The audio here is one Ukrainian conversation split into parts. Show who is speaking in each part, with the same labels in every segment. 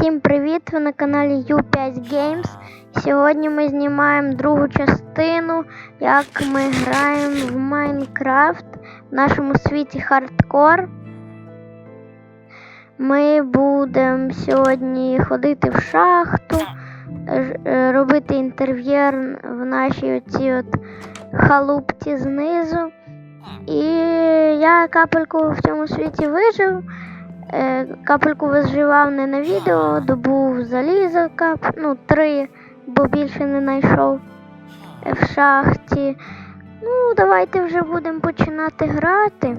Speaker 1: Всім привіт! Ви на каналі U5 Games. Сьогодні ми знімаємо другу частину, як ми граємо в Майнкрафт в нашому світі хардкор. Ми будемо сьогодні ходити в шахту, е, робити інтер'єр в нашій оцій от халупці знизу. І я капельку в цьому світі вижив. Е, Капельку виживав не на відео, добув залізо кап, ну, три, бо більше не знайшов е, в шахті. Ну, давайте вже будемо починати грати.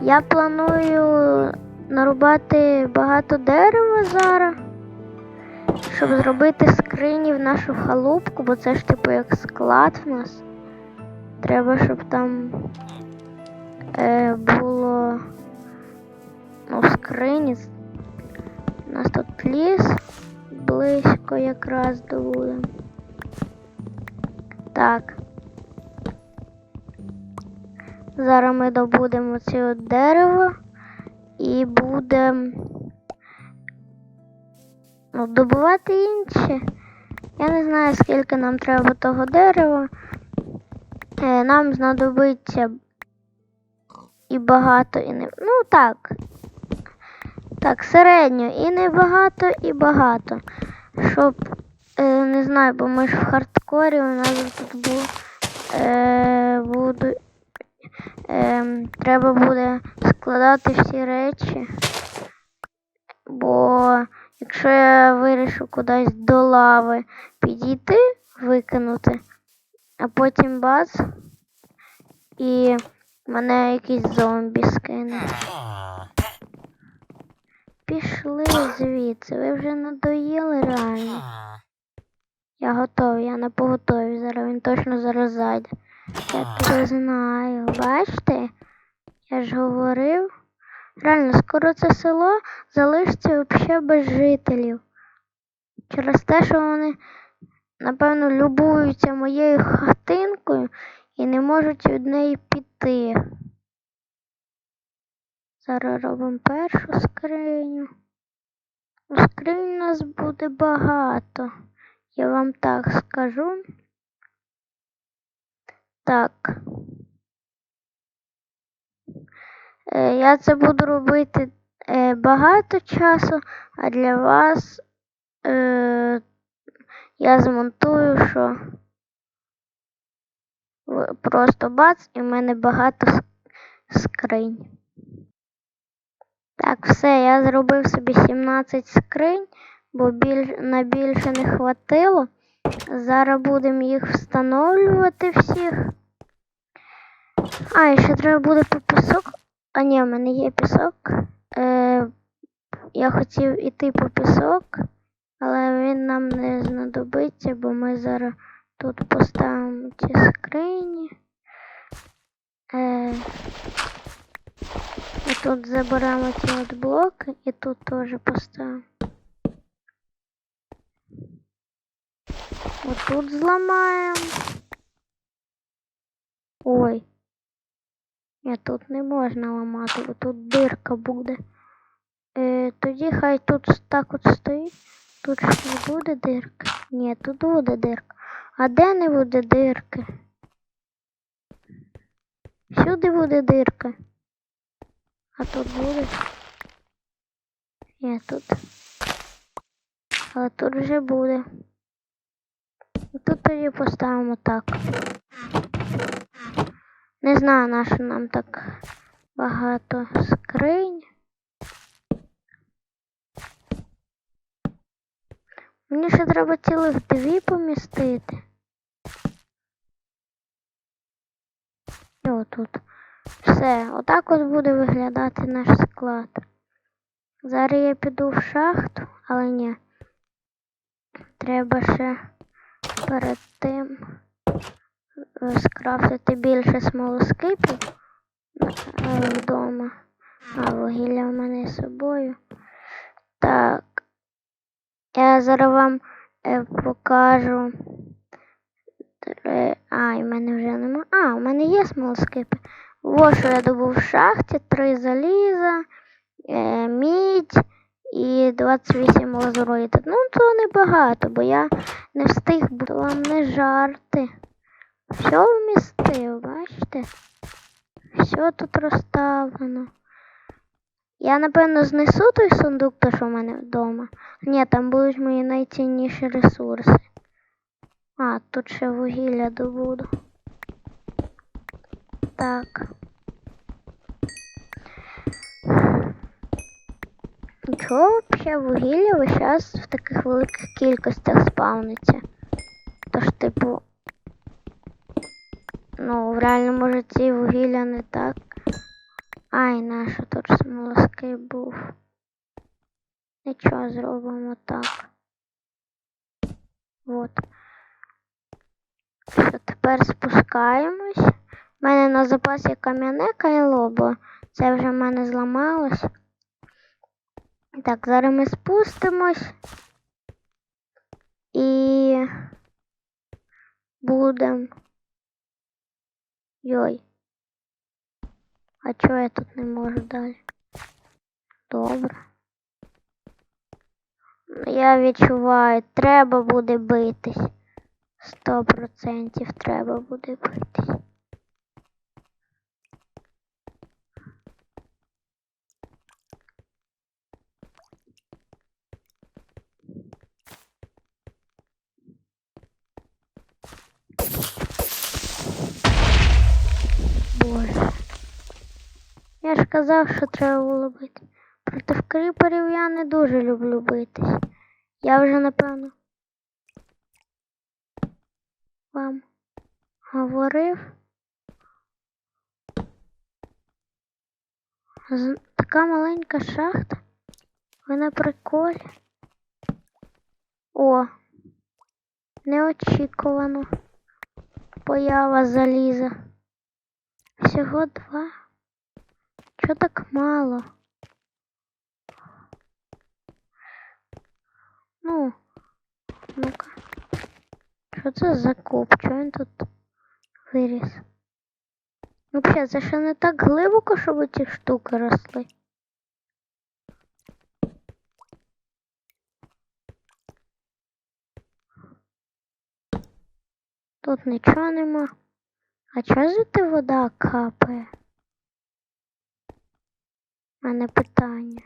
Speaker 1: Я планую нарубати багато дерева зараз, щоб зробити скрині в нашу халупку, бо це ж типу як склад в нас. Треба, щоб там е, було ну, скрині. У нас тут ліс близько якраз до. Так. Зараз ми добудемо от дерево і будемо ну, добувати інші. Я не знаю, скільки нам треба того дерева. Е, нам знадобиться і багато, і не. Ну так. Так, середньо. І не багато, і багато. Щоб, е, не знаю, бо ми ж в хардкорі, у нас тут бу, е, буду, е, треба буде складати всі речі. Бо якщо я вирішу кудись до лави підійти, викинути, а потім бац, і мене якийсь зомбі скине. Пішли звідси, ви вже надоїли реально. Я готовий, я на поготові. Зараз він точно зараз зайде. Я тебе знаю. Бачите? Я ж говорив. Реально, скоро це село залишиться взагалі без жителів. Через те, що вони, напевно, любуються моєю хатинкою і не можуть від неї піти. Зараз робимо першу скриню. Ну, Скринь у нас буде багато. Я вам так скажу. Так. Е, я це буду робити е, багато часу, а для вас е, я змонтую, що просто бац, і в мене багато скринь. Так, все, я зробив собі 17 скринь, бо біль... на більше не хватило. Зараз будемо їх встановлювати всіх. А, і ще треба буде по пісок. А ні, в мене є пісок. Е, я хотів іти по пісок, але він нам не знадобиться, бо ми зараз тут поставимо ці скрині. Е, і тут заберемо ці от блоки і тут теж поставимо. Отут зламаємо. Ой. Ні, тут не можна ламати, бо тут дирка буде. Е, тоді хай тут так от стоїть. Тут не буде дирки. Ні, тут буде дирка. А де не буде дирки? Всюди буде дирка. А тут буде. Ні, тут. Але тут вже буде. І Тут тоді поставимо так. Не знаю, на що нам так багато скринь. Мені ще треба цілих дві помістити. І отут. Все, отак от буде виглядати наш склад. Зараз я піду в шахту, але ні. Треба ще перед тим скрафтити більше смолоскипів е, вдома. А вугілля в мене з собою. Так. Я зараз вам е, покажу. А, і в мене вже нема. А, у мене є смолоскипи. Ось що я добув в шахті, три заліза, е, мідь і 28 лазуроїд. Ну, то небагато, бо я не встиг, бо не жарти. Все вмістив, бачите? Все тут розставлено. Я, напевно, знесу той сундук, то що в мене вдома. Ні, там будуть мої найцінніші ресурси. А, тут ще вугілля добуду. Так. Чого взагалі вугілля весь час в таких великих кількостях спавниться? Тож, типу, ну, в реальному житті вугілля не так. Ай, наша тут смолоскип був. Нічого зробимо так. От. Що, тепер спускаємось. У мене на запасі кам'яне кайло, бо це вже в мене зламалось. Так, зараз ми спустимось і будемо. Йой. А чого я тут не можу далі? Добре. Я відчуваю, треба буде битись. Сто процентів треба буде битись. Я ж казав, що треба було бити. Проти кріперів я не дуже люблю битись. Я вже напевно вам говорив. Така маленька шахта. Ви на приколі. О, неочікувано. Поява заліза. Всього два. Чого так мало? Ну, ну-ка. Що це за куб? Чого він тут виріс? Ну, взагалі, це ще не так глибоко, щоб ці штуки росли. Тут нічого нема. А чого звідти вода капає? У мене питання.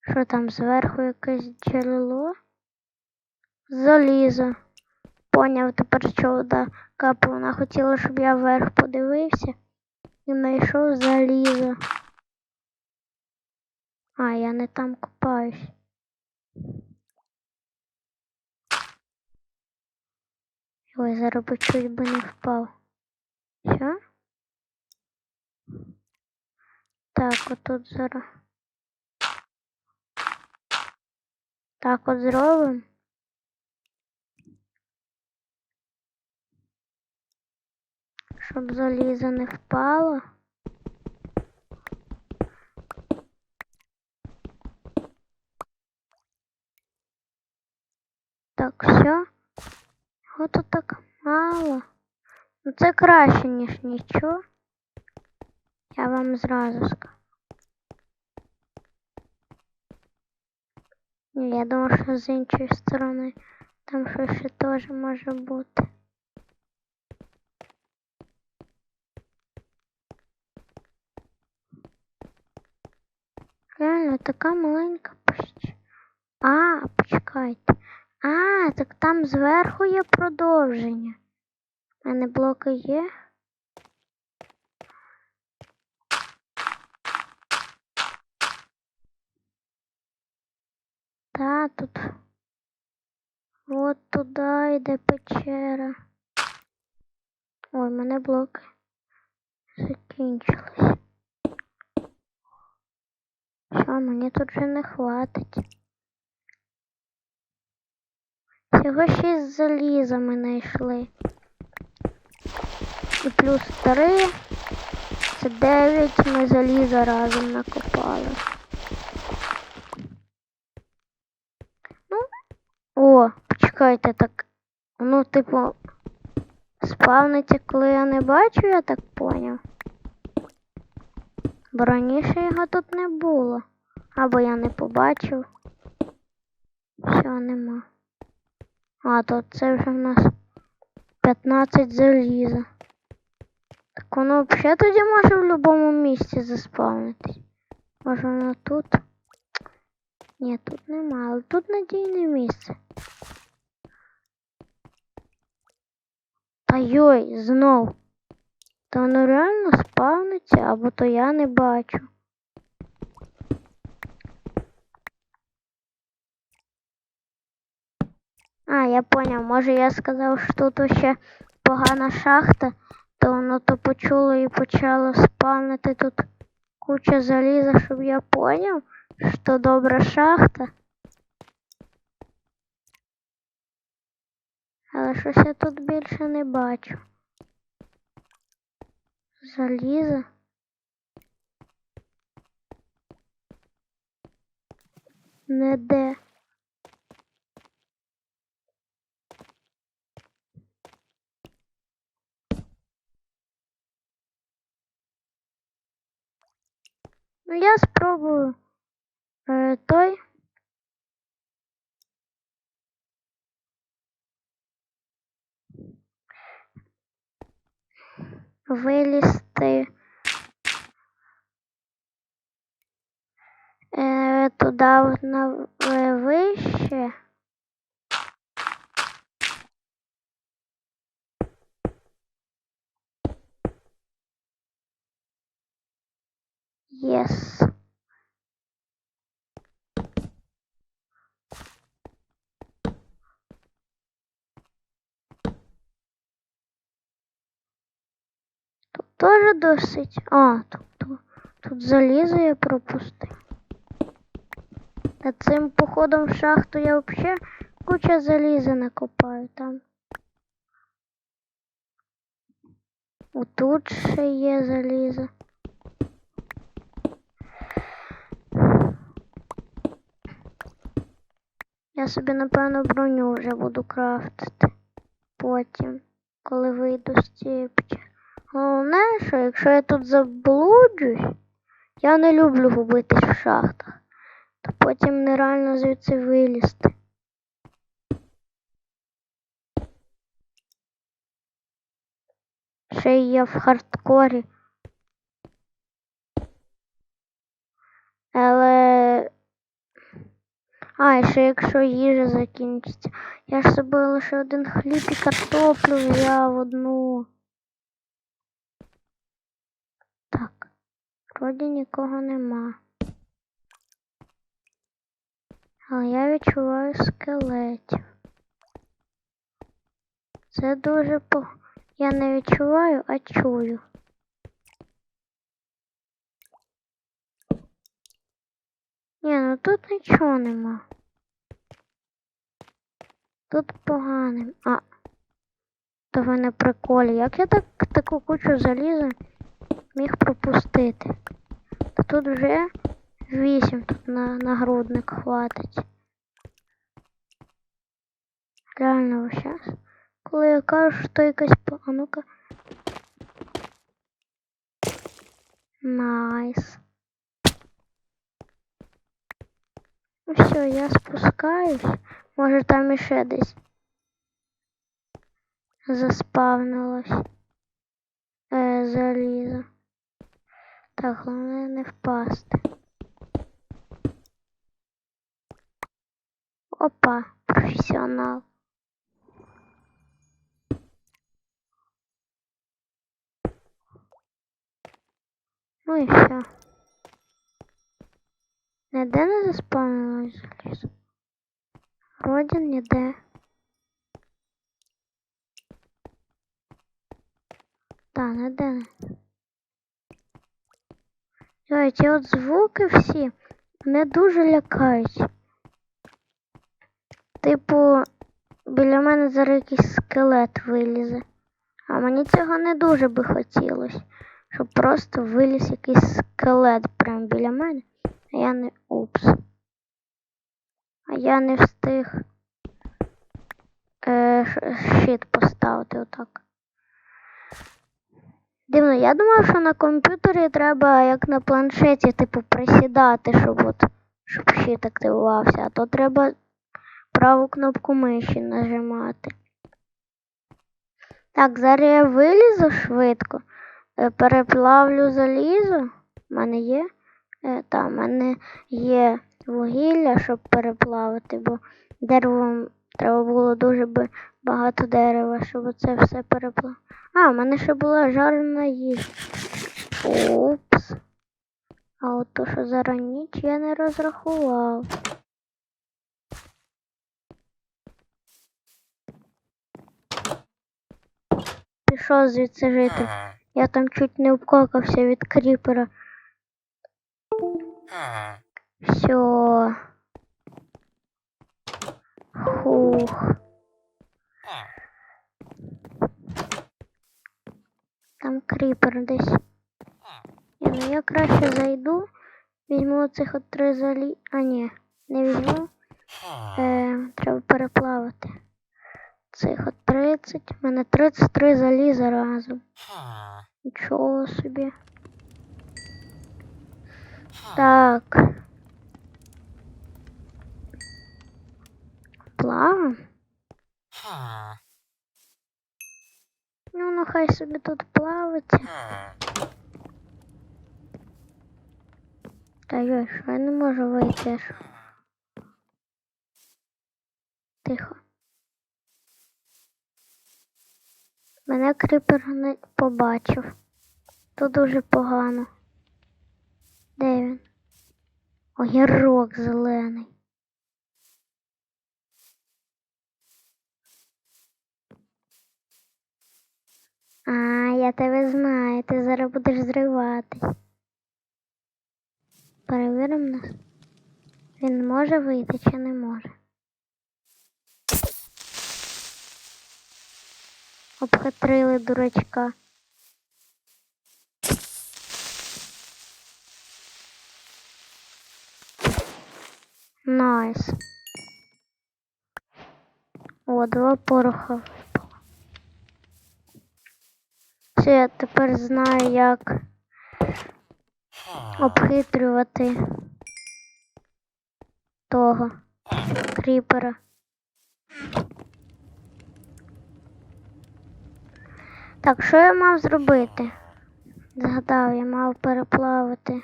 Speaker 1: Що там зверху якесь джерело? Залізо. Поняв тепер, що вода капає. Вона хотіла, щоб я вверх подивився і знайшов залізо. А, я не там купаюсь. Ой, зараз би чуть би не впав. Що? Так, отут зараз. Так от зробимо. Щоб залізо не впало. Так, все. От тут так мало. Ну це краще, ніж нічого. Я вам зразу скажу. Я думаю, що з іншої сторони там щось ще теж може бути. Реально така маленька пущ. А, почекайте. А, так там зверху є продовження. У мене блоки є. Та тут. От туди йде печера. Ой, в мене блоки закінчились. Що, мені тут вже не хватить. Всього шість заліза ми знайшли. І плюс три. Це дев'ять ми заліза разом накопали. О, почекайте так. Ну, типу, спавниться, коли я не бачу, я так поняв. Бо раніше його тут не було. Або я не побачив. Все, нема. А, то це вже в нас 15 заліза. Так воно взагалі тоді може в будь-якому місці заспавнитись. Може воно тут? Ні, тут нема, але тут надійне місце. Та йой, знов. Та воно реально спавниться, або то я не бачу. А, я поняв, може я сказав, що тут ще погана шахта, то воно то почуло і почало спавнити тут куча заліза, щоб я поняв, що добра шахта. Але щось я тут більше не бачу. Заліза. Не де. Ну, я спробую той. Вилізти е, туди на е, вище. Єс. Теж досить. А, тут, тут, тут залізо я пропустив. Та цим походом в шахту я взагалі куча заліза накопаю там. Отут ще є залізо. Я собі, напевно, броню вже буду крафтити потім, коли вийду з цієї печери. Головне, що якщо я тут заблуджусь, я не люблю губитись в шахтах, то потім нереально звідси вилізти. Ще й я в хардкорі. Але. А, і ще якщо їжа закінчиться. Я ж собі лише один хліб і картоплю взяв одну. Так, вроді нікого нема. Але я відчуваю скелетів. Це дуже по. Я не відчуваю, а чую. Ні, ну тут нічого нема. Тут поганим. А. То ви на приколі. Як я так таку кучу заліза міг пропустити? Тут вже вісім тут на нагрудник хватить. Реально ось щас. Коли я кажу, що якась А ну-ка. Найс. Ну все, я спускаюсь. Може там іще десь заспавнилось е, залізо. Так, головне не впасти. Опа, професіонал. Ну і все. Ніде не заспавнилось залізо. Вроді ніде. Та, ніде не. Ой, ці от звуки всі мене дуже лякають. Типу, біля мене зараз якийсь скелет вилізе. А мені цього не дуже би хотілося. Щоб просто виліз якийсь скелет прямо біля мене. А я не. Упс. А я не встиг е, щит поставити отак. Дивно, я думав, що на комп'ютері треба як на планшеті, типу, присідати, щоб от щоб щит активувався, а то треба праву кнопку миші нажимати. Так, зараз я вилізу швидко, е, переплавлю залізо. У мене є. Е, Та, в мене є вугілля, щоб переплавити, бо деревом треба було дуже багато дерева, щоб це все переплавити. А, в мене ще була жарена їжа. Упс. А от то, що зараз ніч я не розрахував. Пішов звідси жити. Я там чуть не обкокався від кріпера. Все. Хух. Там кріпер десь. Я, ну я краще зайду, візьму оцих от три залі. А ні, не візьму. Е, треба переплавити. Цих от 30. У мене 33 заліза разом. Нічого собі. Так. Плавим? Ну, ну хай собі тут плавиться. Та що я не можу вийти. Тихо. Мене кріпер не побачив. То дуже погано. Де він? Огірок зелений. А, я тебе знаю, ти зараз будеш зриватись. Перевіримо нас. Він може вийти чи не може. Обхитрили дурачка. Найс. О, два пороха Все, я тепер знаю, як обхитрювати того кріпера. Так, що я мав зробити? Згадав, я мав переплавити.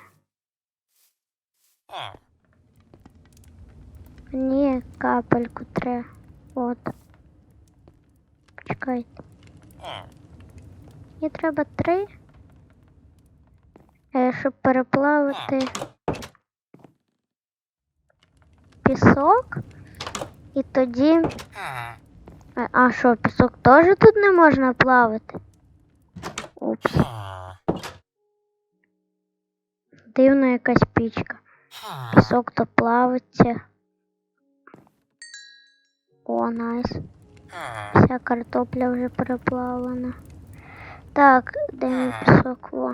Speaker 1: Ні, капельку треба. От. Почекайте. Мені треба три. Е, щоб переплавити пісок. І тоді. Е, А що, пісок теж тут не можна плавати? Упс, дивна якась пічка. Пісок то плавиться. О, найс. Вся картопля вже переплавлена. Так, де мій пісок? О.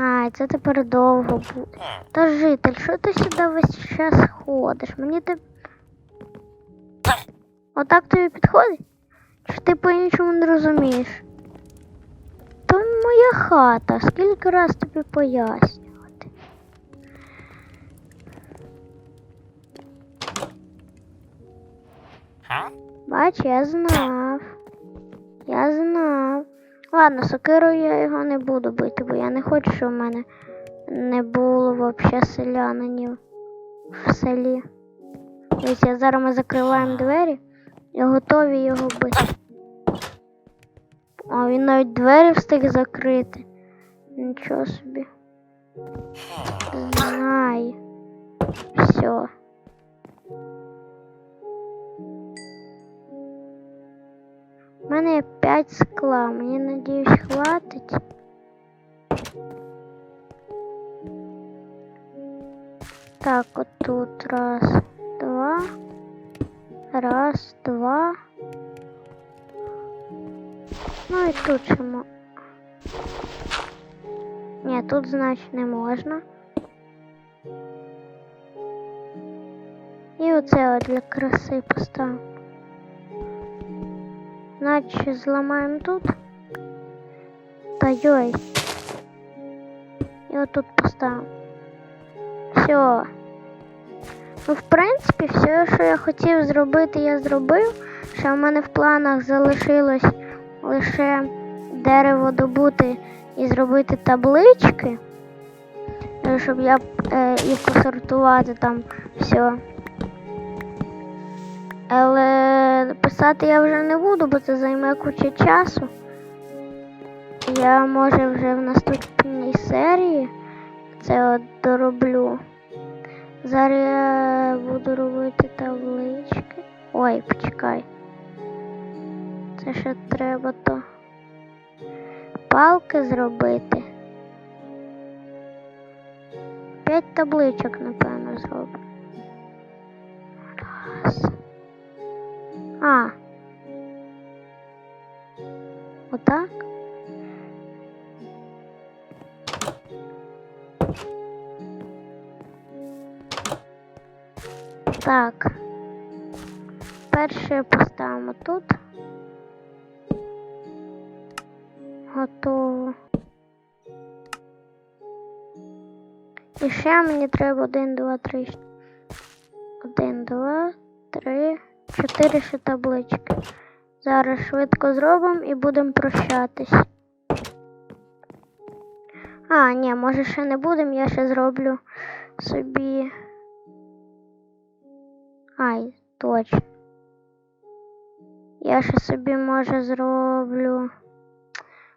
Speaker 1: Ай, це тепер довго буде. Та житель, що ти сюди весь час ходиш? Мені ти. Отак тобі підходить? Чи ти по-іншому не розумієш? То моя хата, скільки раз тобі пояснювати? Бач, я знав. Я знав. Ладно, сокирою я його не буду бити, бо я не хочу, щоб в мене не було взагалі селянинів в селі. Ось я зараз ми закриваємо двері і готові його бити. А він навіть двері встиг закрити. Нічого собі. Знаю. Все. У мене є 5 скла, мені надіюсь хватить. Так, от тут раз, два. Раз, два. Ну і тут мо... Ні, тут значить не можна. І оце от для краси поставимо. Значить, зламаємо тут. Та йой. І отут поставимо. Все. Ну, в принципі, все, що я хотів зробити, я зробив. Ще в мене в планах залишилось лише дерево добути і зробити таблички, щоб я е, і посортувати там все. Але писати я вже не буду, бо це займе кучу часу. Я може вже в наступній серії це от дороблю. Зараз я буду робити таблички. Ой, почекай. Це ще треба то палки зробити. П'ять табличок, напевно, зроблю. А. Отак. Так. Перше поставимо тут. Готово. І ще мені треба один, два, три. щ- Один, два, три, чотири ще таблички. Зараз швидко зробимо і будемо прощатись. А, ні, може ще не будемо, я ще зроблю собі. Ай, точно. Я ще собі може зроблю.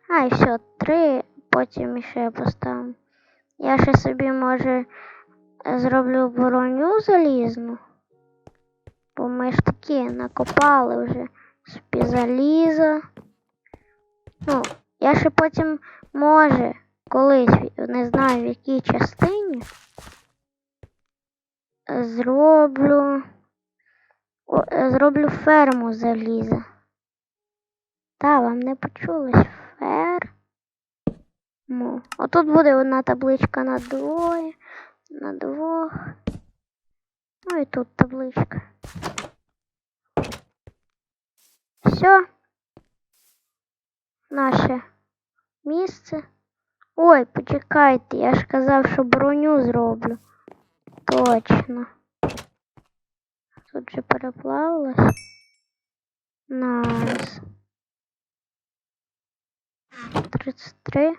Speaker 1: Ай, все, три, потім ще поставимо. Я ще собі може зроблю броню залізну. Бо ми ж такі накопали вже собі залізо. Ну, я ще потім може колись, не знаю в якій частині, зроблю. Зроблю ферму заліза. Та, вам не почулось ферму. Отут буде одна табличка на двоє, на двох. Ну і тут табличка. Все. Наше місце. Ой, почекайте, я ж казав, що броню зроблю. Точно. Тут же переплавилось. Найс. 33.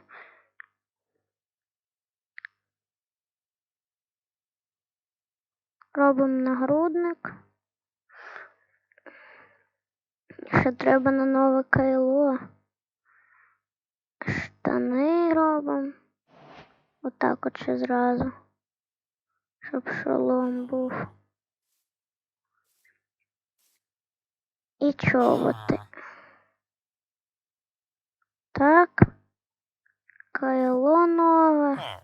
Speaker 1: Робимо нагрудник. Ще треба на нове кайло. Штани робимо. Отак от ще зразу. Щоб шолом був. І чоботи. Так. Кайло нове.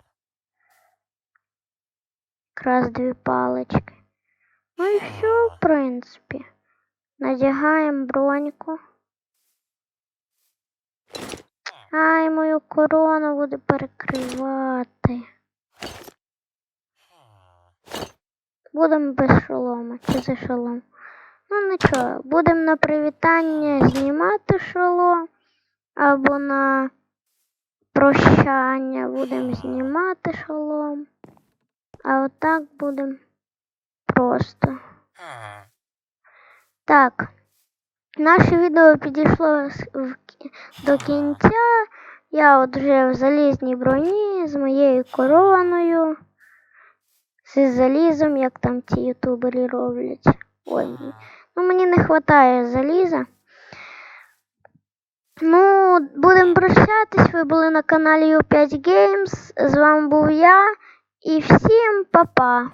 Speaker 1: Якраз дві палички. Ну і все, в принципі. Надягаємо броньку. Ай, мою корону буде перекривати. Будемо без шолома чи за шолом. Ну нічого, будемо на привітання знімати шолом або на прощання будемо знімати шолом. А отак будемо просто. Так. Наше відео підійшло в до кінця. Я от вже в залізній броні з моєю короною. З залізом, як там ті ютубери роблять. Ой, ну мені не вистачає заліза. Ну, будемо прощатись. Ви були на каналі U5 Games. З вами був я. І всім па-па.